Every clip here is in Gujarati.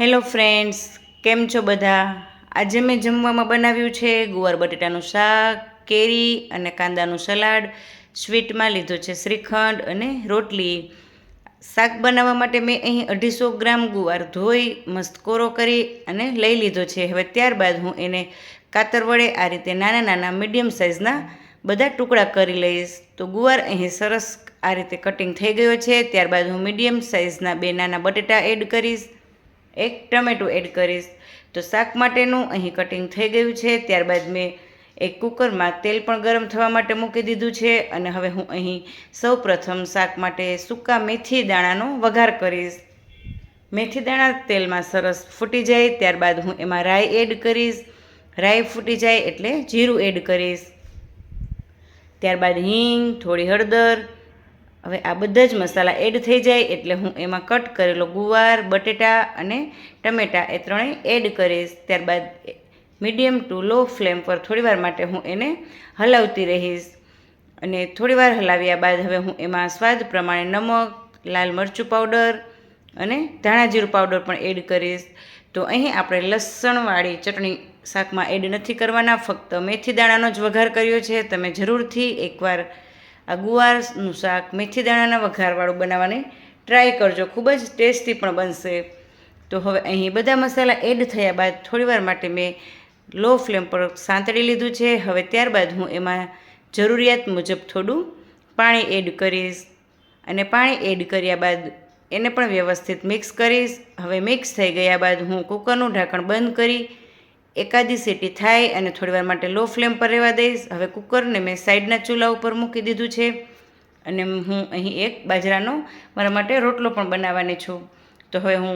હેલો ફ્રેન્ડ્સ, કેમ છો બધા? આજે મેં જમવામાં બનાવ્યું છે ગુવાર બટેટાનું શાક, કેરી અને કાંદાનું સલાડ. સ્વીટમાં લીધો છે શ્રીખંડ અને રોટલી. શાક બનાવવા માટે મેં અહીં અઢીસો ગ્રામ ગુવાર ધોઈ, મસ્ત કોરો કરી અને લઈ લીધો છે. હવે ત્યારબાદ હું એને કાતર વડે આ રીતે નાના નાના મીડિયમ સાઇઝના બધા ટુકડા કરી લઈશ. તો ગુવાર અહીં સરસ આ રીતે કટિંગ થઈ ગયો છે. ત્યારબાદ હું મીડિયમ સાઇઝના બે નાના બટેટા એડ કરીશ. એક ટમેટું એડ કરીશ. તો શાક માટેનું અહીં કટિંગ થઈ ગયું છે. ત્યારબાદ મેં એક કુકરમાં તેલ પણ ગરમ થવા માટે મૂકી દીધું છે અને હવે હું અહીં સૌપ્રથમ શાક માટે સૂકા મેથી દાણાનો વઘાર કરીશ. મેથી દાણા તેલમાં સરસ ફૂટી જાય, ત્યારબાદ હું એમાં રાઈ એડ કરીશ. રાઈ ફૂટી જાય એટલે જીરું એડ કરીશ. ત્યારબાદ હિંગ, થોડી હળદર હવે આ બધા જ મસાલા એડ થઈ જાય એટલે હું એમાં કટ કરેલો ગુવાર, બટેટા અને ટમેટાં એ ત્રણેય એડ કરીશ. ત્યારબાદ મીડિયમ ટુ લો ફ્લેમ પર થોડીવાર માટે હું એને હલાવતી રહીશ. અને થોડીવાર હલાવ્યા બાદ હવે હું એમાં સ્વાદ પ્રમાણે નમક, લાલ મરચું પાવડર અને ધાણા જીરું પાવડર પણ એડ કરીશ. તો અહીં આપણે લસણવાળી ચટણી શાકમાં એડ નથી કરવાના. ફક્ત મેથી દાણાનો જ વઘાર કર્યો છે. તમે જરૂરથી એકવાર આ ગુવારનું શાક મેથી દાણાના વઘારવાળું બનાવવાની ટ્રાય કરજો. ખૂબ જ ટેસ્ટી પણ બનશે. તો હવે અહીં બધા મસાલા એડ થયા બાદ થોડીવાર માટે મેં લો ફ્લેમ પર સાંતળી લીધું છે. હવે ત્યારબાદ હું એમાં જરૂરિયાત મુજબ થોડું પાણી એડ કરીશ અને પાણી એડ કર્યા બાદ એને પણ વ્યવસ્થિત મિક્સ કરીશ. હવે મિક્સ થઈ ગયા બાદ હું કુકરનું ઢાંકણ બંધ કરી એકાદી સીટી થાય અને થોડીવાર માટે લો ફ્લેમ પર રહેવા દઈશ. હવે કુકરને મેં સાઈડના ચૂલા ઉપર મૂકી દીધું છે અને હું અહીં એક બાજરાનો મારા માટે રોટલો પણ બનાવવાની છું. તો હવે હું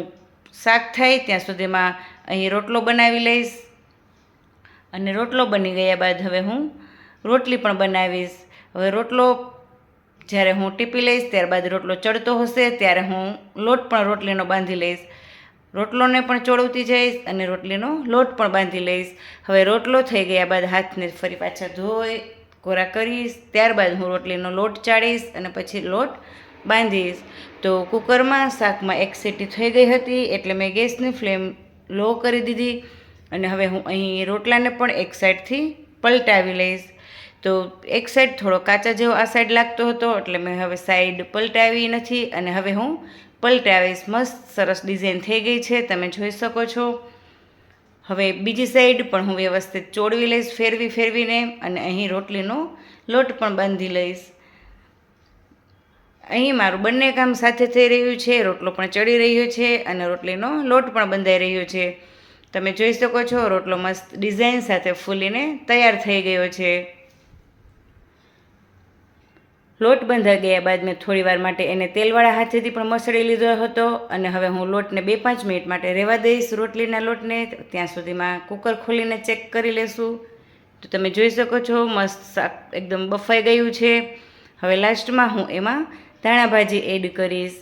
શાક થાય ત્યાં સુધીમાં અહીં રોટલો બનાવી લઈશ. અને રોટલો બની ગયા બાદ હવે હું રોટલી પણ બનાવીશ. હવે રોટલો જ્યારે હું ટીપી લઈશ, ત્યારબાદ રોટલો ચડતો હશે, ત્યારે હું લોટ પણ રોટલીનો બાંધી લઈશ. રોટલોને પણ ચોળવતી જઈશ અને રોટલીનો લોટ પણ બાંધી લઈશ. હવે રોટલો થઈ ગયા બાદ હાથને ફરી પાછા ધોઈ, કોરા કરીશ, ત્યારબાદ હું રોટલીનો લોટ ચાળીશ અને પછી લોટ બાંધીશ. તો કુકરમાં શાકમાં એક સીટી થઈ ગઈ હતી એટલે મેં ગેસની ફ્લેમ લો કરી દીધી અને હવે હું અહીં રોટલાને પણ એક સાઈડથી પલટાવી લઈશ. તો એક સાઈડ થોડો કાચા જેવો આ સાઈડ લાગતો હતો, એટલે મેં હવે સાઈડ પલટાવી નથી અને હવે હું પલટાવીશ. મસ્ત સરસ ડિઝાઇન થઈ ગઈ છે, તમે જોઈ શકો છો. હવે બીજી સાઈડ પણ હું વ્યવસ્થિત ચોડવી લઈશ ફેરવી ફેરવીને અને અહીં રોટલીનો લોટ પણ બાંધી લઈશ. અહીં મારું બંને કામ સાથે થઈ રહ્યું છે, રોટલો પણ ચડી રહ્યો છે અને રોટલીનો લોટ પણ બંધાઈ રહ્યો છે. તમે જોઈ શકો છો, રોટલો મસ્ત ડિઝાઇન સાથે ફૂલીને તૈયાર થઈ ગયો છે. લોટ બંધાઈ ગયા બાદ મેં થોડી વાર માટે એને તેલવાળા હાથેથી પણ મસળી લીધો હતો અને હવે હું લોટને બે પાંચ મિનિટ માટે રહેવા દઈશ. રોટલીના લોટને ત્યાં સુધીમાં કુકર ખોલીને ચેક કરી લેશું. તો તમે જોઈ શકો છો, મસ્ત શાક એકદમ બફાઈ ગયું છે. હવે લાસ્ટમાં હું એમાં ધાણાભાજી એડ કરીશ.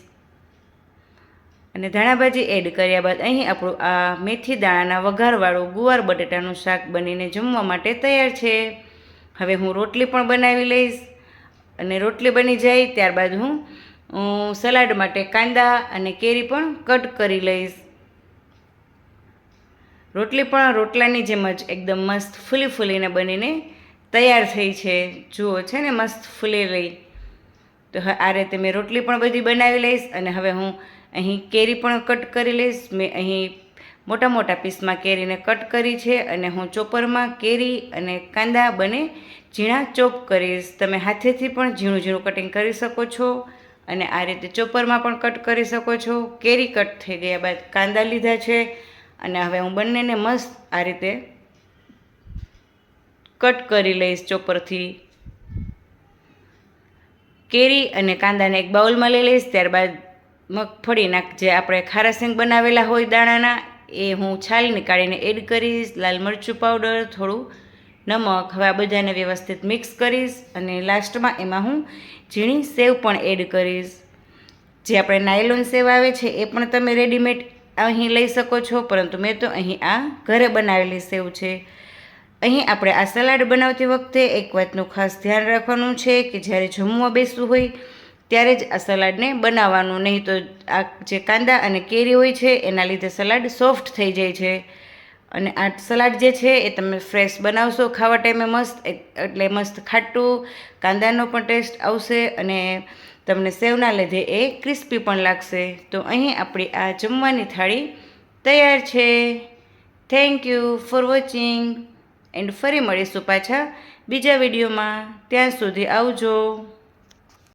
અને ધાણાભાજી એડ કર્યા બાદ અહીં આપણું આ મેથી દાણાના વઘારવાળું ગુવાર બટેટાનું શાક બનીને જમવા માટે તૈયાર છે. હવે હું રોટલી પણ બનાવી લઈશ. અને રોટલી બની જાય ત્યારબાદ હું સલાડ માટે કાંદા અને કેરી પણ કટ કરી લઈશ. રોટલી પણ રોટલાની જેમ જ એકદમ મસ્ત ફૂલી ફૂલીને બનીને તૈયાર થઈ છે. જુઓ, છે ને, મસ્ત ફૂલી રહી. તો આ રીતે મેં રોટલી પણ બધી બનાવી લઈશ અને હવે હું અહીં કેરી પણ કટ કરી લઈશ. મેં અહીં મોટા મોટા પીસમાં કેરીને કટ કરી છે અને હું ચોપરમાં કેરી અને કાંદા બને ઝીણા ચોપ કરીશ. તમે હાથેથી પણ ઝીણું ઝીણું કટિંગ કરી શકો છો અને આ રીતે ચોપરમાં પણ કટ કરી શકો છો. કેરી કટ થઈ ગયા બાદ કાંદા લીધા છે અને હવે હું બંનેને મસ્ત આ રીતે કટ કરી લઈશ ચોપરથી. કેરી અને કાંદાને એક બાઉલમાં લઈ લઈશ, ત્યારબાદ મગફળીના જે આપણે ખારા શેંગ બનાવેલા હોય દાણાના એ હું છાલ નીકાળીને એડ કરીશ, લાલ મરચું પાવડર થોડું નમક. હવે આ બધાને વ્યવસ્થિત મિક્સ કરીશ અને લાસ્ટમાં એમાં હું ઝીણી સેવ પણ એડ કરીશ. જે આપણે નાયલોન સેવ આવે છે, એ પણ તમે રેડીમેડ અહીં લઈ શકો છો, પરંતુ મેં તો અહીં આ ઘરે બનાવેલી સેવ છે. અહીં આપણે આ સલાડ બનાવતી વખતે એક વાતનું ખાસ ધ્યાન રાખવાનું છે કે જ્યારે જમવા બેસવું હોય ત્યારે જ આ સલાડને બનાવવાનું. નહીં તો આ જે કાંદા અને કેરી હોય છે, એના લીધે સલાડ સોફ્ટ થઈ જાય છે. અને આ સલાડ જે છે, એ તમે ફ્રેશ બનાવશો. ખાવા ટાઈમે મસ્ત એટલે મસ્ત ખાટું, કાંદાનો પણ ટેસ્ટ આવશે અને તમને સેવના લીધે એ ક્રિસ્પી પણ લાગશે. તો અહીં આપણી આ જમવાની થાળી તૈયાર છે. Thank you for watching and ફરી મળીશું પાછા બીજા વિડીયોમાં. ત્યાં સુધી આવજો.